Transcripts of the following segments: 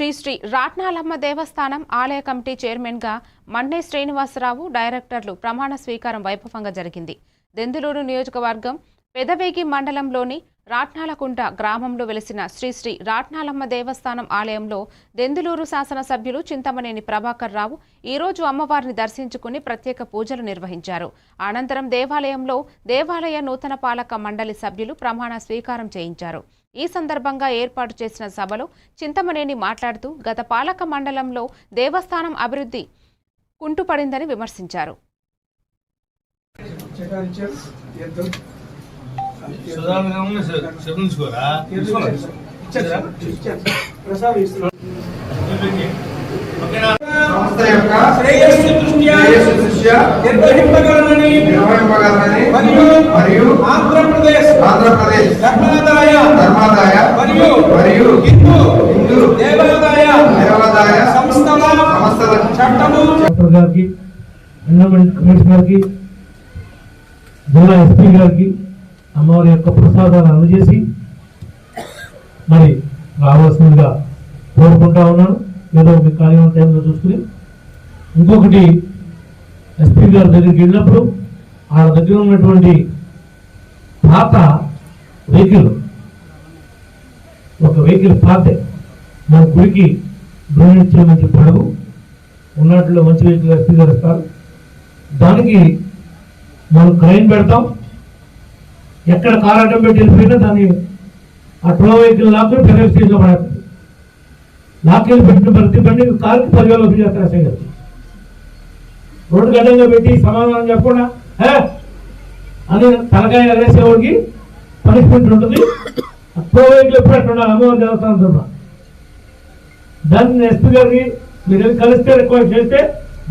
శ్రీ శ్రీ రాట్నాలమ్మ దేవస్థానం ఆలయ కమిటీ చైర్మన్గా మండే శ్రీనివాసరావు డైరెక్టర్లు ప్రమాణ స్వీకారం వైభవంగా జరిగింది. దెందులూరు నియోజకవర్గం పెదవేగి మండలంలోని రాట్నాలకుంట గ్రామంలో వెలిసిన శ్రీశ్రీ రాట్నాలమ్మ దేవస్థానం ఆలయంలో దెందులూరు శాసనసభ్యులు చింతమనేని ప్రభాకర్ రావు ఈరోజు అమ్మవారిని దర్శించుకుని ప్రత్యేక పూజలు నిర్వహించారు. అనంతరం దేవాలయంలో దేవాలయ నూతన పాలక మండలి సభ్యులు ప్రమాణ స్వీకారం చేయించారు. ఈ సందర్భంగా ఏర్పాటు చేసిన సభలో చింతమనేని మాట్లాడుతూ గత పాలక మండలంలో దేవస్థానం అభివృద్ధి కుంటుపడిందని విమర్శించారు. సంస్థ యొక్క శ్రేయస్సు దృష్ట్యా నిర్వహింపగలనని నిర్వహింపగలనని మరియు మరియు ఆంధ్రప్రదేశ్ ఆంధ్రప్రదేశ్ ధర్మాదాయ ధర్మాదాయ మరియు మరియు హిందూ హిందూ దేవాదాయ దేవాదాయ సంస్థల సంస్థల చట్టము గారికి ఎన్విరాన్మెంట్ కమిషనర్ జిల్లా ఎస్పీ గారికి అమ్మవారి యొక్క ప్రసాదాలు అందజేసి మరి రావాల్సిందిగా కోరుకుంటా ఉన్నాను. ఏదో మీ కార్యం టైంలో చూసుకుని ఇంకొకటి ఎస్పీ గారి దగ్గరికి వెళ్ళినప్పుడు వాళ్ళ దగ్గర ఉన్నటువంటి పాత వెహికల్ ఒక వెహికల్ పాతే మన గుడికి డొనేట్ చేయమని చెప్పాడు ఉన్నట్లో మంచి వెహికల్ ఎస్పీ గారు ఇస్తారు. దానికి మనం క్రైమ్ పెడతాం. ఎక్కడ కార్ అడ్డం పెట్టి వెళ్ళిపోయినా దాన్ని ఆ టో వెహికల్ లాక్కుని పెద్ద స్టేజ్లో పడేస్తుంది లాక్కెళ్ళి పెట్టిన ప్రతి బండి కారుకి పదివేల రూపాయలు చేస్తారు ఎస్ఐ రోడ్డు గడ్డంగా పెట్టి సమాధానం చెప్పకుండా "హే" అని తలకాయ ఎగరేసేవాడికి పనిష్మెంట్ ఉంటుంది. టో వెహికల్ ఎప్పుడు అట్లా అమ్మవారి దేవస్థానం దాన్ని ఎస్పీ గారికి మీరు కలిస్తే రిక్వెస్ట్ చేస్తే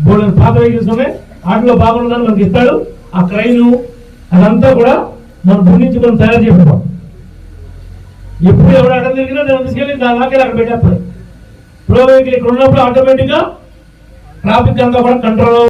బోర్డు పాత వెహికల్స్ ఉన్నాయి. వాటిలో బాగుండదని మనకి ఇస్తాడు. ఆ క్రైన్ అదంతా కూడా మన భూమి నుంచి మనం తయారు చేపిస్తాం ఎప్పుడు ఎవరు అడ్డం తిరిగినా దాన్ని తీసుకెళ్ళి దాని దాకా అక్కడ పెట్టేస్తాడు. ప్రో వెహికల్ ఇక్కడ ఉన్నప్పుడు ఆటోమేటిక్గా ట్రాఫిక్ అంతా కూడా కంట్రోల్